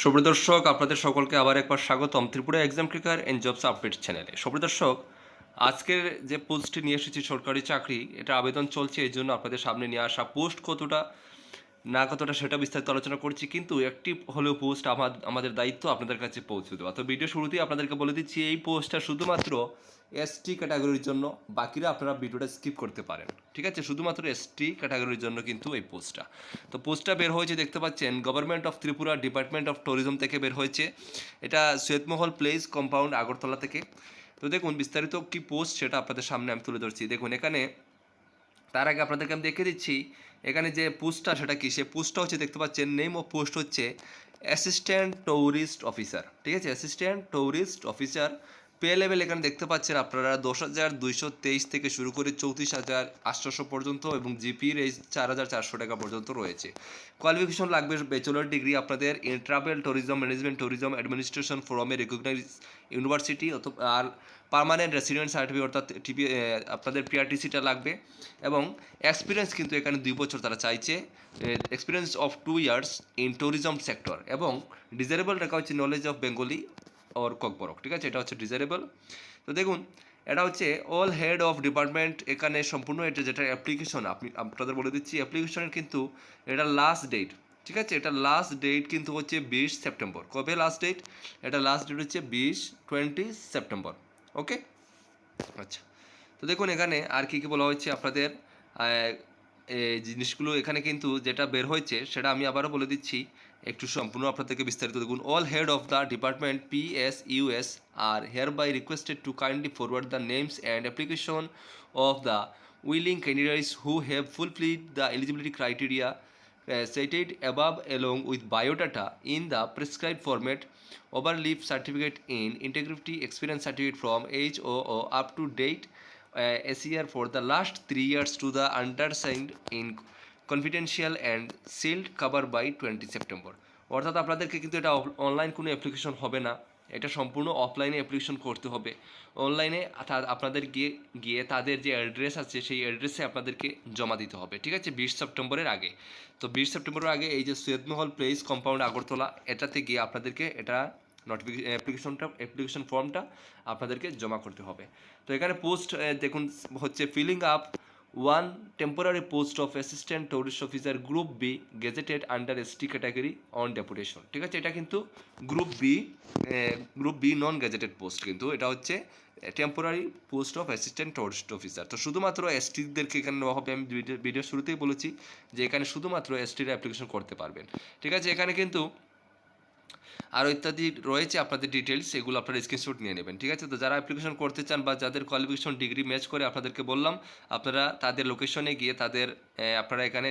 সুপ্রদর্শক, আপনাদের সকলকে আবার একবার স্বাগতম Tripura exam career and jobs update চ্যানেলে সুপ্রদর্শক, আজকের যে পোস্টটি নিয়ে এসেছি সরকারি চাকরি, এটা আবেদন চলছে এই জন্য আপনাদের সামনে নিয়ে আসা পোস্ট কতটা না কতটা সেটা বিস্তারিত আলোচনা করছি, কিন্তু একটি হলেও পোস্ট আমার আমাদের দায়িত্ব আপনাদের কাছে পৌঁছে দেওয়া। তো ভিডিও শুরুতেই আপনাদেরকে বলে দিচ্ছি, এই পোস্টটা শুধুমাত্র এসটি ক্যাটাগরির জন্য, বাকিরা আপনারা ভিডিওটা স্কিপ করতে পারেন। ঠিক আছে? শুধুমাত্র এসটি ক্যাটাগরির জন্য কিন্তু এই পোস্টটা তো পোস্টটা বের হয়েছে, দেখতে পাচ্ছেন government of Tripura department of tourism থেকে বের হয়েছে। এটা সৈয়দমহল প্লেস কম্পাউন্ড আগরতলা থেকে। তো দেখুন, বিস্তারিত কি পোস্ট সেটা আপনাদের সামনে আমি তুলে ধরছি। দেখুন, এখানে তার আগে আপনাদেরকে আমি দেখে দিচ্ছি, এখানে যে পোস্টটা সেটা কি? সে পোস্টটা হচ্ছে, দেখতে পাচ্ছেন নেম অফ পোস্ট হচ্ছে অ্যাসিস্ট্যান্ট ট্যুরিস্ট অফিসার ঠিক আছে? Assistant tourist officer pay level এখানে দেখতে পাচ্ছেন আপনারা, দশ হাজার দুইশো তেইশ থেকে শুরু করে চৌত্রিশ হাজার আটশোশো পর্যন্ত এবং জিপির এই চার হাজার চারশো টাকা পর্যন্ত রয়েছে। কোয়ালিফিকেশন লাগবে ব্যাচেলর ডিগ্রি আপনাদের travel tourism management tourism administration ফোরামে রেকগনাইজ ইউনিভার্সিটি অথবা আর পার্মানেন্ট রেসিডেন্ট সার্টিফিকেট অর্থাৎ টিপি আপনাদের পিআরটিসিটা লাগবে এবং এক্সপিরিয়েন্স কিন্তু এখানে দুই বছর তারা চাইছে experience of two years in tourism sector এবং ডিজারেবল রাখা হচ্ছে knowledge of Bengali or Kokborok, ঠিক আছে? এটা হচ্ছে ডিজারেবল তো দেখুন, এটা হচ্ছে অল হেড অফ ডিপার্টমেন্ট এখানে সম্পূর্ণ এটা যেটা অ্যাপ্লিকেশন আপনি, আপনাদের বলে দিচ্ছি অ্যাপ্লিকেশনের কিন্তু এটা লাস্ট ডেট ঠিক আছে? এটা লাস্ট ডেট কিন্তু হচ্ছে বিশ সেপ্টেম্বর। কবে লাস্ট ডেট এটা লাস্ট ডেট হচ্ছে বিশ টোয়েন্টি সেপ্টেম্বর ওকে আচ্ছা। তো দেখুন এখানে আর কী কী বলা হয়েছে আপনাদের? জিনিসগুলো এখানে কিন্তু যেটা বের হয়েছে সেটা আমি আবারও বলে দিচ্ছি। একটু সম্পূর্ণ আপনাদেরকে বিস্তারিত দেখুন। All head of the department P S U S are here by requested to kindly forward the names and application of the willing candidates who have fulfil the eligibility criteria stated stated above with biodata in the prescribe format overleaf certificate in integrity experience certificate from HOO up to date uh, SER for the last three years to the undersigned in confidential and sealed cover by 20 September. অর্থাৎ আপনাদেরকে কিন্তু এটা online কোনো application হবে না। এটা সম্পূর্ণ অফলাইনে অ্যাপ্লিকেশন করতে হবে। অনলাইনে আপনাদের গিয়ে গিয়ে তাদের যে অ্যাড্রেস আছে, সেই অ্যাড্রেসে আপনাদেরকে জমা দিতে হবে। ঠিক আছে? বিশ সেপ্টেম্বরের আগে। তো বিশ সেপ্টেম্বরের আগে এই যে সৈয়দমহল প্লেস কম্পাউন্ড আগরতলা এটাতে গিয়ে আপনাদেরকে এটা নোটিফিকেশন অ্যাপ্লিকেশনটা অ্যাপ্লিকেশন ফর্মটা আপনাদেরকে জমা করতে হবে। তো এখানে পোস্ট দেখুন, হচ্ছে filling up one temporary post of assistant tourist officer group B gazetted under ST category on deputation ঠিক আছে? এটা কিন্তু group B group B non gazetted post কিন্তু। এটা হচ্ছে temporary post of assistant tourist officer তো শুধুমাত্র এসটিদেরকে এখানে নেওয়া হবে। আমি ভিডিও শুরুতেই বলেছি যে এখানে শুধুমাত্র এসটির অ্যাপ্লিকেশন করতে পারবেন। ঠিক আছে? এখানে কিন্তু আরও ইত্যাদি রয়েছে আপনাদের ডিটেলস সেগুলো আপনারা স্ক্রিনশট নিয়ে নেবেন, ঠিক আছে? তো যারা অ্যাপ্লিকেশন করতে চান বা যাদের কোয়ালিফিকেশন ডিগ্রি ম্যাচ করে আপনাদেরকে বললাম, আপনারা তাদের লোকেশনে গিয়ে তাদের আপনারা এখানে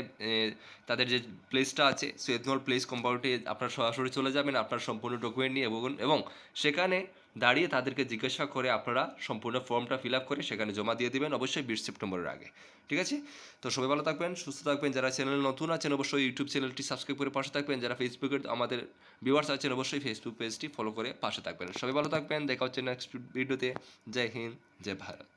তাদের যে প্লেসটা আছে সুয়েদনল প্লেস কম্পাউন্ডে আপনারা সরাসরি চলে যাবেন, আপনার সম্পূর্ণ ডকুমেন্ট নিয়ে এবং এবং সেখানে দাঁড়িয়ে তাদেরকে জিজ্ঞাসা করে আপনারা সম্পূর্ণ ফর্মটা ফিল আপ করে সেখানে জমা দিয়ে দেবেন, অবশ্যই বিশ সেপ্টেম্বরের আগে। ঠিক আছে? তো সবাই ভালো থাকবেন, সুস্থ থাকবেন। যারা চ্যানেল নতুন আছেন, অবশ্যই ইউটিউব চ্যানেলটি সাবস্ক্রাইব করে পাশে থাকবেন। যারা ফেসবুকের আমাদের ভিউয়ার্স আছেন, অবশ্যই ফেসবুক পেজটি ফলো করে পাশে থাকবেন। সবাই ভালো থাকবেন, দেখা হচ্ছে নেক্সট ভিডিওতে জয় হিন্দ, জয় ভারত।